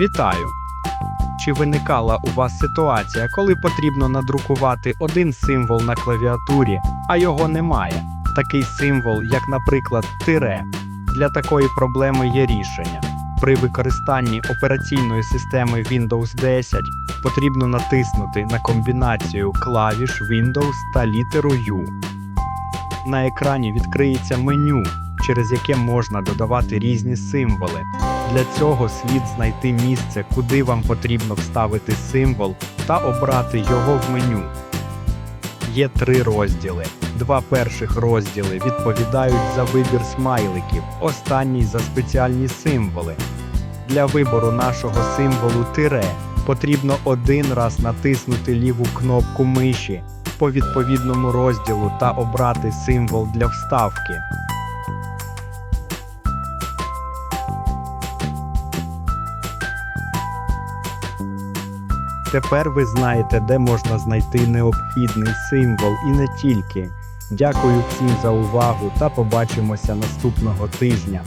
Вітаю! Чи виникала у вас ситуація, коли потрібно надрукувати один символ на клавіатурі, а його немає? Такий символ, як, наприклад, тире. Для такої проблеми є рішення. При використанні операційної системи Windows 10 потрібно натиснути на комбінацію клавіш Windows та літеру U. На екрані відкриється меню, через яке можна додавати різні символи. Для цього слід знайти місце, куди вам потрібно вставити символ та обрати його в меню. Є три розділи. Два перших розділи відповідають за вибір смайликів, останній за спеціальні символи. Для вибору нашого символу тире потрібно один раз натиснути ліву кнопку миші по відповідному розділу та обрати символ для вставки. Тепер ви знаєте, де можна знайти необхідний символ і не тільки. Дякую всім за увагу та побачимося наступного тижня.